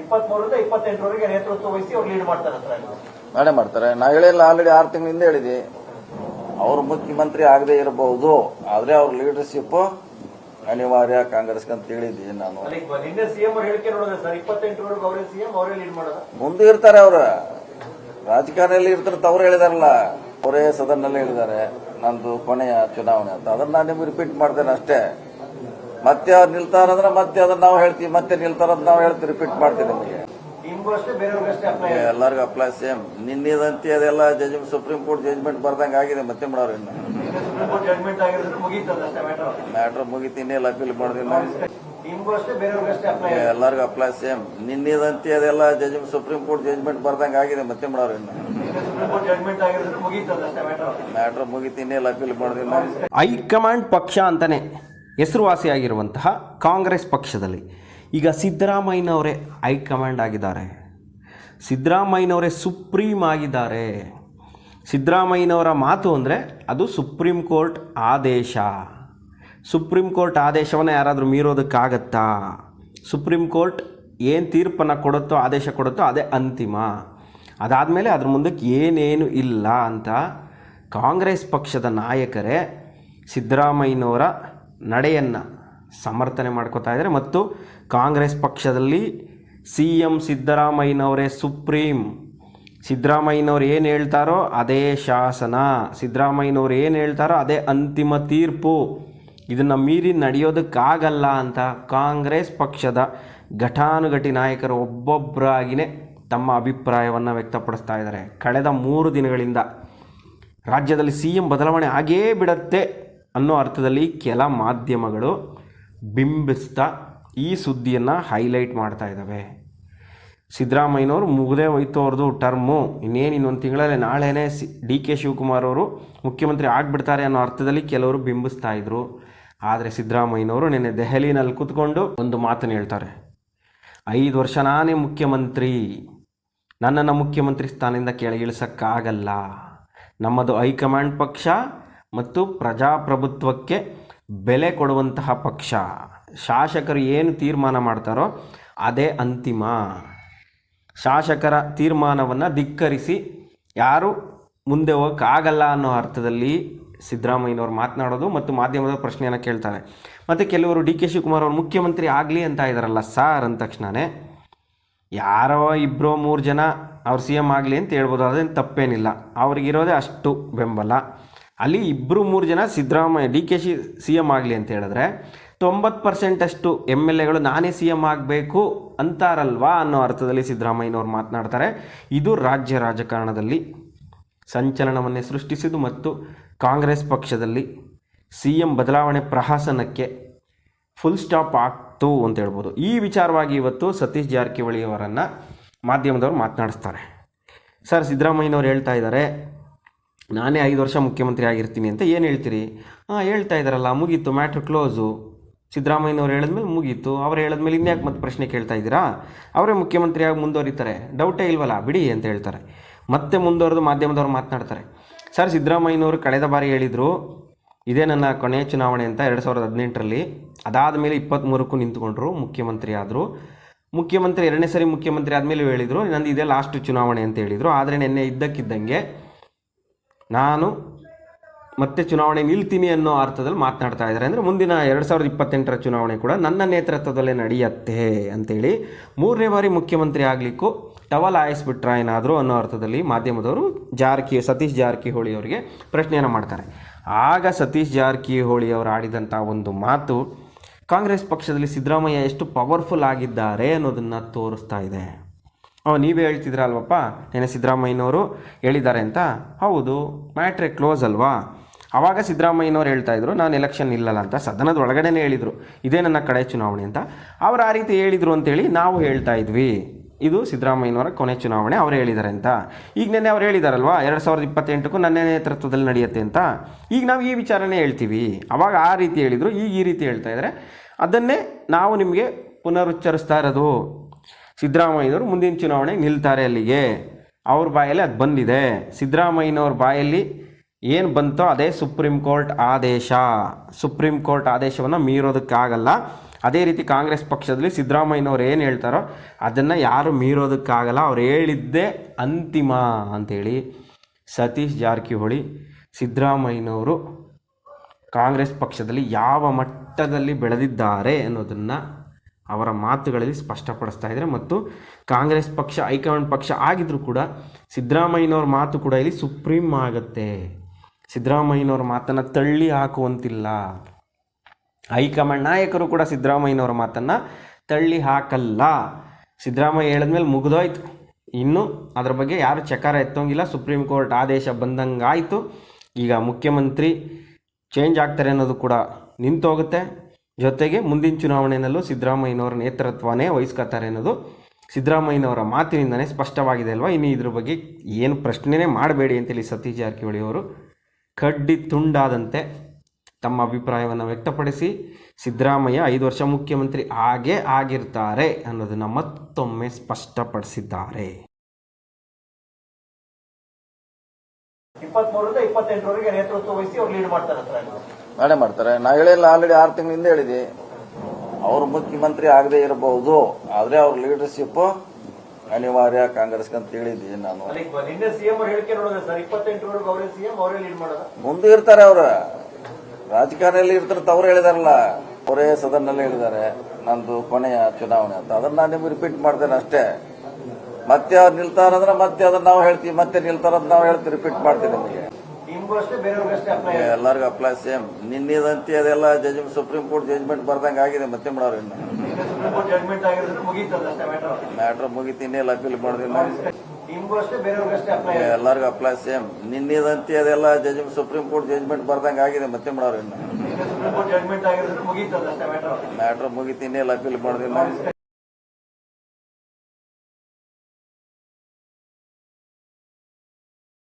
ಇಪ್ಪತ್ಮೂರರಿಂದ ಇಪ್ಪತ್ತೆಂಟರವರೆಗೆ ನೇತೃತ್ವ ವಹಿಸಿ ಅವ್ರು ಲೀಡ್ ಮಾಡ್ತಾರೆ ಮಾಡೇ ಮಾಡ್ತಾರೆ. ನಾ ಹೇಳಿಲ್ಲ ಆಲ್ರೆಡಿ ಆರು ತಿಂಗಳಿಂದ ಹೇಳಿದೆ. ಅವರು ಮುಖ್ಯಮಂತ್ರಿ ಆಗದೆ ಇರಬಹುದು ಆದ್ರೆ ಅವ್ರ ಲೀಡರ್ಶಿಪ್ ಅನಿವಾರ್ಯ ಕಾಂಗ್ರೆಸ್ ಅಂತ ಹೇಳಿದ್ದೆ ನಾನು. ಅಲ್ಲಿ ನಿನ್ನೆ ಸಿಎಂ ಅವ್ರ ಹೇಳಿಕೆ ನೋಡಿದ್ರೆ ಸರ್ ಇಪ್ಪತ್ತೆಂಟರವರೆಗೂ ಅವರೇ ಸಿಎಂ ಅವರೇ ಲೀಡ್ ಮಾಡೋದ? ಮುಂದೆ ಇರ್ತಾರೆ ಅವ್ರ. ರಾಜಕಾರಣದಲ್ಲಿ ಇರ್ತಾರೆ ತವರು ಅವ್ರು ಹೇಳಿದಾರಲ್ಲ. ಅವರೇ ಸದನ್ನಲ್ಲಿ ಹೇಳಿದ್ದಾರೆ ನಂದು ಕೊನೆಯ ಚುನಾವಣೆ ಅಂತ. ಅದನ್ನ ನಾನು ನಿಮ್ಗೆ ರಿಪೀಟ್ ಮಾಡ್ತೇನೆ ಅಷ್ಟೇ. ಮತ್ತೆ ಅವ್ರು ನಿಲ್ತಾರಂದ್ರೆ ಮತ್ತೆ ಅದನ್ನ ನಾವು ಹೇಳ್ತೀವಿ ಮತ್ತೆ ನಿಲ್ತಾರಂತ ನಾವು ಹೇಳ್ತೀವಿ ರಿಪೀಟ್ ಮಾಡ್ತೀವಿ ನಿಮಗೆ. ಎಲ್ಲರಿಗೂ ಅಪ್ಲೈ ಸೇಮ್ ನಿನ್ನಿದಂತೆ ಅದೆಲ್ಲ ಜಜ್ ಸುಪ್ರೀಂ ಕೋರ್ಟ್ ಜಜ್ಮೆಂಟ್ ಬರ್ದಂಗೆ ಆಗಿದೆ ಮತ್ತೆ ಮಾಡೋರು ಇನ್ನು. ಮ್ಯಾಟರ್ ಮ್ಯಾಟ್ರ್ ಮುಗಿತೀನಿ ಎಲ್ಲ ಅಪೀಲ್ ಮಾಡೋದಿಲ್ಲ. ಎಲ್ಲರಿಗೂ ಅಪ್ಲೈ ಸೇಮ್ ನಿನ್ನೆದಂತೆ ಅದೆಲ್ಲ ಜಜ್ ಸುಪ್ರೀಂ ಕೋರ್ಟ್ ಜಜ್ಮೆಂಟ್ ಬರ್ದಂಗೆ ಆಗಿದೆ ಮತ್ತೆ ಮಾಡೋರು ಇನ್ನು. ಮ್ಯಾಟರ್ ಮ್ಯಾಟ್ರ್ ಮುಗಿತೀನಿ ಎಲ್ಲ ಅಪೀಲ್ ಮಾಡೋದಿಲ್ಲ. ಹೈಕಮಾಂಡ್ ಪಕ್ಷ ಅಂತಲೇ ಹೆಸರುವಾಸಿಯಾಗಿರುವಂತಹ ಕಾಂಗ್ರೆಸ್ ಪಕ್ಷದಲ್ಲಿ ಈಗ ಸಿದ್ದರಾಮಯ್ಯನವರೇ ಹೈಕಮಾಂಡ್ ಆಗಿದ್ದಾರೆ. ಸಿದ್ದರಾಮಯ್ಯನವರೇ ಸುಪ್ರೀಂ ಆಗಿದ್ದಾರೆ. ಸಿದ್ದರಾಮಯ್ಯನವರ ಮಾತು ಅಂದರೆ ಅದು ಸುಪ್ರೀಂ ಕೋರ್ಟ್ ಆದೇಶ. ಸುಪ್ರೀಂ ಕೋರ್ಟ್ ಆದೇಶವನ್ನು ಯಾರಾದರೂ ಮೀರೋದಕ್ಕಾಗತ್ತಾ? ಸುಪ್ರೀಂ ಕೋರ್ಟ್ ಏನು ತೀರ್ಪನ್ನು ಕೊಡುತ್ತೋ, ಆದೇಶ ಕೊಡುತ್ತೋ ಅದೇ ಅಂತಿಮ. ಅದಾದಮೇಲೆ ಅದ್ರ ಮುಂದಕ್ಕೆ ಏನೇನು ಇಲ್ಲ ಅಂತ ಕಾಂಗ್ರೆಸ್ ಪಕ್ಷದ ನಾಯಕರೇ ಸಿದ್ದರಾಮಯ್ಯನವರ ನಡೆಯನ್ನು ಸಮರ್ಥನೆ ಮಾಡ್ಕೋತಾ ಇದ್ದಾರೆ. ಮತ್ತು ಕಾಂಗ್ರೆಸ್ ಪಕ್ಷದಲ್ಲಿ ಸಿ ಎಂ ಸಿದ್ದರಾಮಯ್ಯನವರೇ ಸುಪ್ರೀಂ. ಸಿದ್ದರಾಮಯ್ಯನವ್ರು ಏನು ಹೇಳ್ತಾರೋ ಅದೇ ಶಾಸನ. ಸಿದ್ದರಾಮಯ್ಯನವ್ರು ಏನು ಹೇಳ್ತಾರೋ ಅದೇ ಅಂತಿಮ ತೀರ್ಪು. ಇದನ್ನು ಮೀರಿ ನಡೆಯೋದಕ್ಕಾಗಲ್ಲ ಅಂತ ಕಾಂಗ್ರೆಸ್ ಪಕ್ಷದ ಘಟಾನುಘಟಿ ನಾಯಕರು ಒಬ್ಬೊಬ್ಬರಾಗಿಯೇ ತಮ್ಮ ಅಭಿಪ್ರಾಯವನ್ನು ವ್ಯಕ್ತಪಡಿಸ್ತಾ ಇದ್ದಾರೆ. ಕಳೆದ ಮೂರು ದಿನಗಳಿಂದ ರಾಜ್ಯದಲ್ಲಿ ಸಿ ಎಂ ಬದಲಾವಣೆ ಆಗೇ ಬಿಡತ್ತೆ. ಅನ್ನೋ ಅರ್ಥದಲ್ಲಿ ಕೆಲ ಮಾಧ್ಯಮಗಳು ಬಿಂಬಿಸ್ತಾ ಈ ಸುದ್ದಿಯನ್ನು ಹೈಲೈಟ್ ಮಾಡ್ತಾ ಇದ್ದಾವೆ ಸಿದ್ದರಾಮಯ್ಯನವರು ಮುಗದೇ ಹೋಯ್ತು ಅವ್ರದ್ದು ಟರ್ಮು. ಇನ್ನೇನು ಇನ್ನೊಂದು ತಿಂಗಳಲ್ಲಿ ನಾಳೆನೇ ಸಿ, ಡಿ ಕೆ ಶಿವಕುಮಾರ್ ಅವರು ಮುಖ್ಯಮಂತ್ರಿ ಆಗಿಬಿಡ್ತಾರೆ ಅನ್ನೋ ಅರ್ಥದಲ್ಲಿ ಕೆಲವರು ಬಿಂಬಿಸ್ತಾ ಇದ್ರು. ಆದರೆ ಸಿದ್ದರಾಮಯ್ಯನವರು ನಿನ್ನೆ ದೆಹಲಿನಲ್ಲಿ ಕೂತ್ಕೊಂಡು ಒಂದು ಮಾತನ್ನು ಹೇಳ್ತಾರೆ. ಐದು ವರ್ಷ ನಾನೇ ಮುಖ್ಯಮಂತ್ರಿ. ನನ್ನನ್ನು ಮುಖ್ಯಮಂತ್ರಿ ಸ್ಥಾನದಿಂದ ಕೆಳಗಿಳಿಸೋಕ್ಕಾಗಲ್ಲ. ನಮ್ಮದು ಹೈಕಮಾಂಡ್ ಪಕ್ಷ ಮತ್ತು ಪ್ರಜಾಪ್ರಭುತ್ವಕ್ಕೆ ಬೆಲೆ ಕೊಡುವಂತಹ ಪಕ್ಷ. ಶಾಸಕರು ಏನು ತೀರ್ಮಾನ ಮಾಡ್ತಾರೋ ಅದೇ ಅಂತಿಮ. ಶಾಸಕರ ತೀರ್ಮಾನವನ್ನು ಧಿಕ್ಕರಿಸಿ ಯಾರು ಮುಂದೆ ಹೋಗೋಕ್ಕಾಗಲ್ಲ ಅನ್ನೋ ಅರ್ಥದಲ್ಲಿ ಸಿದ್ದರಾಮಯ್ಯನವರು ಮಾತನಾಡೋದು ಮತ್ತು ಮಾಧ್ಯಮದ ಪ್ರಶ್ನೆಯನ್ನು ಕೇಳ್ತಾರೆ. ಮತ್ತು ಕೆಲವರು ಡಿ ಕೆ ಶಿವಕುಮಾರ್ ಅವರು ಮುಖ್ಯಮಂತ್ರಿ ಆಗಲಿ ಅಂತ ಇದ್ದಾರಲ್ಲ ಸಾರ್ ಅಂದ ತಕ್ಷಣವೇ ಯಾರೋ ಇಬ್ಬರೋ ಮೂರು ಜನ ಅವ್ರು ಸಿ ಎಂ ಆಗಲಿ ಅಂತ ಹೇಳ್ಬೋದು, ಅದೇನು ತಪ್ಪೇನಿಲ್ಲ. ಅವ್ರಿಗಿರೋದೇ ಅಷ್ಟು ಬೆಂಬಲ. ಅಲ್ಲಿ ಇಬ್ಬರು ಮೂರು ಜನ ಸಿದ್ದರಾಮಯ್ಯ, ಡಿ ಕೆ ಶಿ ಸಿ ಎಂ ಆಗಲಿ ಅಂತ ಹೇಳಿದ್ರೆ ತೊಂಬತ್ತು ಪರ್ಸೆಂಟಷ್ಟು ಎಂ ಎಲ್ ಎಗಳು ನಾನೇ ಸಿ ಎಂ ಆಗಬೇಕು ಅಂತಾರಲ್ವಾ ಅನ್ನೋ ಅರ್ಥದಲ್ಲಿ ಸಿದ್ದರಾಮಯ್ಯನವರು ಮಾತನಾಡ್ತಾರೆ. ಇದು ರಾಜ್ಯ ರಾಜಕಾರಣದಲ್ಲಿ ಸಂಚಲನವನ್ನೇ ಸೃಷ್ಟಿಸಿದ್ದು ಮತ್ತು ಕಾಂಗ್ರೆಸ್ ಪಕ್ಷದಲ್ಲಿ ಸಿ ಎಂ ಬದಲಾವಣೆ ಪ್ರಹಸನಕ್ಕೆ ಫುಲ್ ಸ್ಟಾಪ್ ಆಗ್ತು ಅಂತ ಹೇಳ್ಬೋದು. ಈ ವಿಚಾರವಾಗಿ ಇವತ್ತು ಸತೀಶ್ ಜಾರಕಿಹೊಳಿ ಅವರನ್ನು ಮಾಧ್ಯಮದವರು ಮಾತನಾಡಿಸ್ತಾರೆ. ಸರ್, ಸಿದ್ದರಾಮಯ್ಯನವ್ರು ಹೇಳ್ತಾ ಇದ್ದಾರೆ ನಾನೇ ಐದು ವರ್ಷ ಮುಖ್ಯಮಂತ್ರಿ ಆಗಿರ್ತೀನಿ ಅಂತ ಏನು ಹೇಳ್ತೀರಿ? ಹಾಂ, ಹೇಳ್ತಾ ಇದ್ದಾರಲ್ಲ ಮುಗೀತು ಮ್ಯಾಟ್ರ್ ಕ್ಲೋಸು ಸಿದ್ದರಾಮಯ್ಯನವ್ರು ಹೇಳಿದ್ಮೇಲೆ ಮುಗೀತು. ಅವ್ರು ಹೇಳಿದ್ಮೇಲೆ ಇನ್ಯಾಕೆ ಮತ್ತೆ ಪ್ರಶ್ನೆ ಕೇಳ್ತಾ ಇದ್ದೀರಾ? ಅವರೇ ಮುಖ್ಯಮಂತ್ರಿಯಾಗಿ ಮುಂದುವರಿತಾರೆ. ಡೌಟೇ ಇಲ್ವಲ್ಲ, ಬಿಡಿ ಅಂತ ಹೇಳ್ತಾರೆ. ಮತ್ತೆ ಮುಂದುವರೆದು ಮಾಧ್ಯಮದವ್ರು ಮಾತನಾಡ್ತಾರೆ. ಸರ್, ಸಿದ್ದರಾಮಯ್ಯನವರು ಕಳೆದ ಬಾರಿ ಹೇಳಿದರು, ಇದೇ ನನ್ನ ಕೊನೆಯ ಚುನಾವಣೆ ಅಂತ ಎರಡು ಸಾವಿರದ ಹದಿನೆಂಟರಲ್ಲಿ. ಅದಾದ ಮೇಲೆ ಇಪ್ಪತ್ತ್ಮೂರಕ್ಕೂ ನಿಂತ್ಕೊಂಡ್ರು, ಮುಖ್ಯಮಂತ್ರಿ ಆದರು. ಮುಖ್ಯಮಂತ್ರಿ, ಎರಡನೇ ಸರಿ ಮುಖ್ಯಮಂತ್ರಿ ಆದಮೇಲೆ ಹೇಳಿದರು, ನಂದು ಇದೇ ಲಾಸ್ಟ್ ಚುನಾವಣೆ ಅಂತ ಹೇಳಿದರು. ಆದರೆ ನಿನ್ನೆ ಇದ್ದಕ್ಕಿದ್ದಂಗೆ ನಾನು ಮತ್ತೆ ಚುನಾವಣೆ ನಿಲ್ತೀನಿ ಅನ್ನೋ ಅರ್ಥದಲ್ಲಿ ಮಾತನಾಡ್ತಾ ಇದ್ದಾರೆ. ಅಂದರೆ ಮುಂದಿನ ಎರಡು ಸಾವಿರದ ಇಪ್ಪತ್ತೆಂಟರ ಚುನಾವಣೆ ಕೂಡ ನನ್ನ ನೇತೃತ್ವದಲ್ಲೇ ನಡೆಯುತ್ತೆ ಅಂತೇಳಿ ಮೂರನೇ ಬಾರಿ ಮುಖ್ಯಮಂತ್ರಿ ಆಗಲಿಕ್ಕೂ ಟವಲ್ ಆಯಿಸ್ಬಿಟ್ರ ಏನಾದರೂ ಅನ್ನೋ ಅರ್ಥದಲ್ಲಿ ಮಾಧ್ಯಮದವರು ಜಾರಕಿ ಸತೀಶ್ ಜಾರಕಿಹೊಳಿ ಅವರಿಗೆ ಪ್ರಶ್ನೆಯನ್ನು ಮಾಡ್ತಾರೆ. ಆಗ ಸತೀಶ್ ಜಾರಕಿಹೊಳಿ ಅವರು ಆಡಿದಂಥ ಒಂದು ಮಾತು, ಕಾಂಗ್ರೆಸ್ ಪಕ್ಷದಲ್ಲಿ ಸಿದ್ದರಾಮಯ್ಯ ಎಷ್ಟು ಪವರ್ಫುಲ್ ಆಗಿದ್ದಾರೆ ಅನ್ನೋದನ್ನು ತೋರಿಸ್ತಾ ಇದೆ. ಅವ ನೀವೇ ಹೇಳ್ತಿದ್ರಲ್ವಪ್ಪ? ನೆನೆ ಸಿದ್ದರಾಮಯ್ಯನವರು ಹೇಳಿದ್ದಾರೆ ಅಂತ. ಹೌದು, ಮ್ಯಾಟ್ರೆ ಕ್ಲೋಸ್ ಅಲ್ವಾ? ಆವಾಗ ಸಿದ್ದರಾಮಯ್ಯನವ್ರು ಹೇಳ್ತಾ ಇದ್ರು, ನಾನು ಎಲೆಕ್ಷನ್ ಇಲ್ಲಲ್ಲ ಅಂತ. ಸದನದ ಒಳಗಡೆನೇ ಹೇಳಿದರು, ಇದೇ ನನ್ನ ಕಡೆ ಚುನಾವಣೆ ಅಂತ. ಅವ್ರು ಆ ರೀತಿ ಹೇಳಿದರು ಅಂತೇಳಿ ನಾವು ಹೇಳ್ತಾ ಇದ್ವಿ. ಇದು ಸಿದ್ದರಾಮಯ್ಯನವರ ಕೊನೆ ಚುನಾವಣೆ, ಅವರು ಹೇಳಿದ್ದಾರೆ ಅಂತ. ಈಗ ನೆನ್ನೆ ಅವ್ರು ಹೇಳಿದಾರಲ್ವಾ, ಎರಡು ಸಾವಿರದ ಇಪ್ಪತ್ತೆಂಟಕ್ಕೂ ನನ್ನ ನೇತೃತ್ವದಲ್ಲಿ ನಡೆಯುತ್ತೆ ಅಂತ. ಈಗ ನಾವು ಈ ವಿಚಾರನೇ ಹೇಳ್ತೀವಿ. ಅವಾಗ ಆ ರೀತಿ ಹೇಳಿದರು, ಈಗ ಈ ರೀತಿ ಹೇಳ್ತಾ ಇದ್ದಾರೆ ಅದನ್ನೇ ನಾವು ನಿಮಗೆ ಪುನರುಚ್ಚರಿಸ್ತಾ ಇರೋದು. ಸಿದ್ದರಾಮಯ್ಯನವರು ಮುಂದಿನ ಚುನಾವಣೆಗೆ ನಿಲ್ತಾರೆ ಅಲ್ಲಿಗೆ. ಅವ್ರ ಬಾಯಲ್ಲಿ ಅದು ಬಂದಿದೆ. ಸಿದ್ದರಾಮಯ್ಯನವ್ರ ಬಾಯಲ್ಲಿ ಏನು ಬಂತೋ ಅದೇ ಸುಪ್ರೀಂ ಕೋರ್ಟ್ ಆದೇಶ. ಸುಪ್ರೀಂ ಕೋರ್ಟ್ ಆದೇಶವನ್ನು ಮೀರೋದಕ್ಕಾಗಲ್ಲ ಅದೇ ರೀತಿ ಕಾಂಗ್ರೆಸ್ ಪಕ್ಷದಲ್ಲಿ ಸಿದ್ದರಾಮಯ್ಯನವ್ರು ಏನು ಹೇಳ್ತಾರೋ ಅದನ್ನು ಯಾರು ಮೀರೋದಕ್ಕಾಗಲ್ಲ ಅವ್ರು ಹೇಳಿದ್ದೇ ಅಂತಿಮ ಅಂಥೇಳಿ ಸತೀಶ್ ಜಾರಕಿಹೊಳಿ ಸಿದ್ದರಾಮಯ್ಯನವರು ಕಾಂಗ್ರೆಸ್ ಪಕ್ಷದಲ್ಲಿ ಯಾವ ಮಟ್ಟದಲ್ಲಿ ಬೆಳೆದಿದ್ದಾರೆ ಅನ್ನೋದನ್ನು ಅವರ ಮಾತುಗಳಲ್ಲಿ ಸ್ಪಷ್ಟಪಡಿಸ್ತಾ ಇದ್ದಾರೆ. ಮತ್ತು ಕಾಂಗ್ರೆಸ್ ಪಕ್ಷ, ಹೈಕಮಾಂಡ್ ಪಕ್ಷ ಆಗಿದ್ರೂ ಕೂಡ ಸಿದ್ದರಾಮಯ್ಯನವ್ರ ಮಾತು ಕೂಡ ಇಲ್ಲಿ ಸುಪ್ರೀಂ ಆಗುತ್ತೆ. ಸಿದ್ದರಾಮಯ್ಯನವ್ರ ಮಾತನ್ನು ತಳ್ಳಿ ಹಾಕುವಂತಿಲ್ಲ. ಹೈಕಮಾಂಡ್ ನಾಯಕರು ಕೂಡ ಸಿದ್ದರಾಮಯ್ಯನವರ ಮಾತನ್ನು ತಳ್ಳಿ ಹಾಕಲ್ಲ. ಸಿದ್ದರಾಮಯ್ಯ ಹೇಳಿದ್ಮೇಲೆ ಮುಗಿದೋಯ್ತು. ಇನ್ನು ಅದ್ರ ಬಗ್ಗೆ ಯಾರು ಚಕಾರ ಎತ್ತೋಂಗಿಲ್ಲ. ಸುಪ್ರೀಂ ಕೋರ್ಟ್ ಆದೇಶ ಬಂದಂಗಾಯಿತು. ಈಗ ಮುಖ್ಯಮಂತ್ರಿ ಚೇಂಜ್ ಆಗ್ತಾರೆ ಅನ್ನೋದು ಕೂಡ ನಿಂತೋಗುತ್ತೆ. ಜೊತೆಗೆ ಮುಂದಿನ ಚುನಾವಣೆಯಲ್ಲೂ ಸಿದ್ದರಾಮಯ್ಯನವರ ನೇತೃತ್ವನೇ ವಹಿಸ್ಕೊತಾರೆ ಅನ್ನೋದು ಸಿದ್ದರಾಮಯ್ಯನವರ ಮಾತಿನಿಂದನೇ ಸ್ಪಷ್ಟವಾಗಿದೆ ಅಲ್ವಾ? ಇನ್ನು ಇದ್ರ ಬಗ್ಗೆ ಏನು ಪ್ರಶ್ನೆನೇ ಮಾಡಬೇಡಿ ಅಂತೇಳಿ ಸತೀಶ್ ಜಾರಕಿಹೊಳಿ ಅವರು. ಕಡ್ಡಿ ತುಂಡಾದಂತೆ ತಮ್ಮ ಅಭಿಪ್ರಾಯವನ್ನು ವ್ಯಕ್ತಪಡಿಸಿ, ಸಿದ್ದರಾಮಯ್ಯ ಐದು ವರ್ಷ ಮುಖ್ಯಮಂತ್ರಿ ಆಗೇ ಆಗಿರ್ತಾರೆ ಅನ್ನೋದನ್ನು ಮತ್ತೊಮ್ಮೆ ಸ್ಪಷ್ಟಪಡಿಸಿದ್ದಾರೆ. ಇಪ್ಪತ್ತ್ ಮೂರರಿಂದ ಇಪ್ಪತ್ತೆಂಟರವರೆಗೆ ನೇತೃತ್ವ ವಹಿಸಿ ಅವ್ರು ಲೀಡ್ ಮಾಡ್ತಾರೆ ನಾಳೆ ಮಾಡ್ತಾರೆ. ನಾ ಹೇಳಿಲ್ಲ ಆಲ್ರೆಡಿ ಆರು ತಿಂಗಳಿಂದ ಹೇಳಿದೆ ಅವ್ರು ಮುಖ್ಯಮಂತ್ರಿ ಆಗದೆ ಇರಬಹುದು ಆದ್ರೆ ಅವ್ರ ಲೀಡರ್ಶಿಪ್ ಅನಿವಾರ್ಯ ಕಾಂಗ್ರೆಸ್ ಅಂತ ಹೇಳಿದ್ದೀನಿ ನಾನು. ಮುಂದೆ ಇರ್ತಾರೆ ಅವ್ರ. ರಾಜಕಾರಣದಲ್ಲಿ ಇರ್ತಾರೆ ಅವ್ರು ಹೇಳಿದಾರಲ್ಲ. ಅವರೇ ಸದನ್ನಲ್ಲಿ ಹೇಳಿದ್ದಾರೆ. ನಂದು ಕೊನೆಯ ಚುನಾವಣೆ ಅಂತ. ಅದನ್ನ ನಾನು ನಿಮ್ಗೆ ರಿಪೀಟ್ ಮಾಡ್ತೇನೆ ಅಷ್ಟೇ. ಮತ್ತೆ ಅವ್ರು ನಿಲ್ತಾರಂದ್ರೆ ಮತ್ತೆ ಅದನ್ನ ನಾವು ಹೇಳ್ತೀವಿ ಮತ್ತೆ ನಿಲ್ತಾರಂತ ನಾವು ಹೇಳ್ತೀವಿ ರಿಪೀಟ್ ಮಾಡ್ತೀವಿ ನಿಮಗೆ. ಎಲ್ಲರಿಗೂ ಅಪ್ಲೈ ಸೇಮ್ ನಿನ್ನೆದಂತೆ ಅದೆಲ್ಲ ಜಜ್ ಸುಪ್ರೀಂ ಕೋರ್ಟ್ ಜಜ್ಮೆಂಟ್ ಬರ್ದಂಗ ಆಗಿದೆ ಮತ್ತೆ ಮಾಡೋರು ಇನ್ನು. ಮ್ಯಾಟರ್ ಮುಗಿತು ಇನ್ನೆಲ್ಲ ಅಪೀಲ್ ಮಾಡೋದಿಲ್ಲ. ಎಲ್ಲರಿಗೂ ಅಪ್ಲೈ ಸೇಮ್ ನಿನ್ನಿದಂತೆ ಅದೆಲ್ಲ ಜಜ್ ಸುಪ್ರೀಂ ಕೋರ್ಟ್ ಜಜ್ಮೆಂಟ್ ಬರ್ದಂಗ ಆಗಿದೆ ಮತ್ತೆ ಮಾಡೋರು ಇನ್ನು. ಮ್ಯಾಟರ್ ಮ್ಯಾಟ್ರ್ ಮುಗಿತು ಇನ್ನೆಲ್ಲ ಅಪೀಲ್ ಮಾಡೋದಿಲ್ಲ.